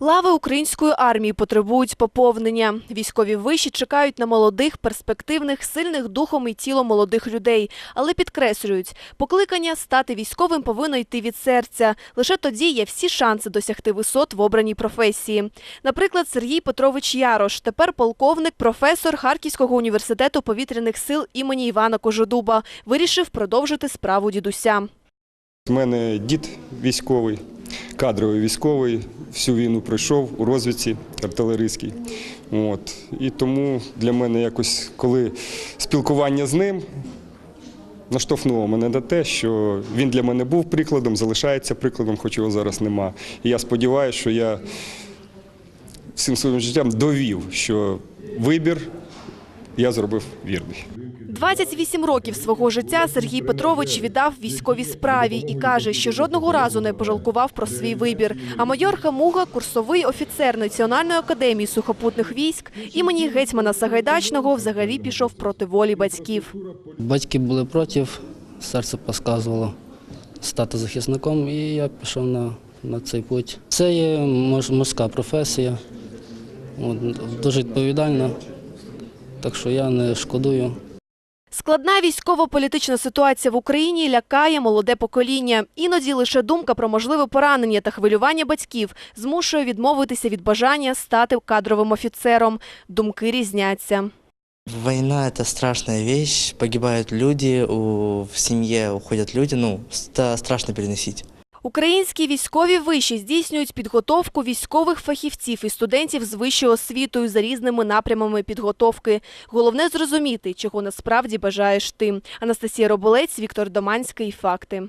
Лави української армії потребують поповнення. Військові виші чекають на молодих, перспективних, сильних духом і тілом молодих людей. Але підкреслюють, покликання стати військовим повинно йти від серця. Лише тоді є всі шанси досягти висот в обраній професії. Наприклад, Сергій Петрович Ярош, тепер полковник, професор Харківського університету повітряних сил імені Івана Кожедуба, вирішив продовжити справу дідуся. У мене дід військовий, кадровий військовий, всю війну пройшов у розвідці артилерійській. От. І тому для мене якось, коли спілкування з ним наштовхнуло мене на те, що він для мене був прикладом, залишається прикладом, хоч його зараз нема. І я сподіваюся, що я всім своїм життям довів, що вибір я зробив вірний. 28 років свого життя Сергій Петрович віддав військовій справі і каже, що жодного разу не пожалкував про свій вибір. А майор Хамуга – курсовий офіцер Національної академії сухопутних військ імені гетьмана Сагайдачного взагалі пішов проти волі батьків. Батьки були проти, серце підказувало стати захисником, і я пішов на, на цей путь. Це є морська професія, дуже відповідальна, так що я не шкодую. Складна військово-політична ситуація в Україні лякає молоде покоління. Іноді лише думка про можливе поранення та хвилювання батьків змушує відмовитися від бажання стати кадровим офіцером. Думки різняться. Война – это страшная вещь, погибают люди, в семье уходят люди, ну, ста- страшно переносить. Українські військові виші здійснюють підготовку військових фахівців і студентів з вищою освітою за різними напрямами підготовки. Головне зрозуміти, чого насправді бажаєш ти. Анастасія Роболець, Віктор Доманський. Факти.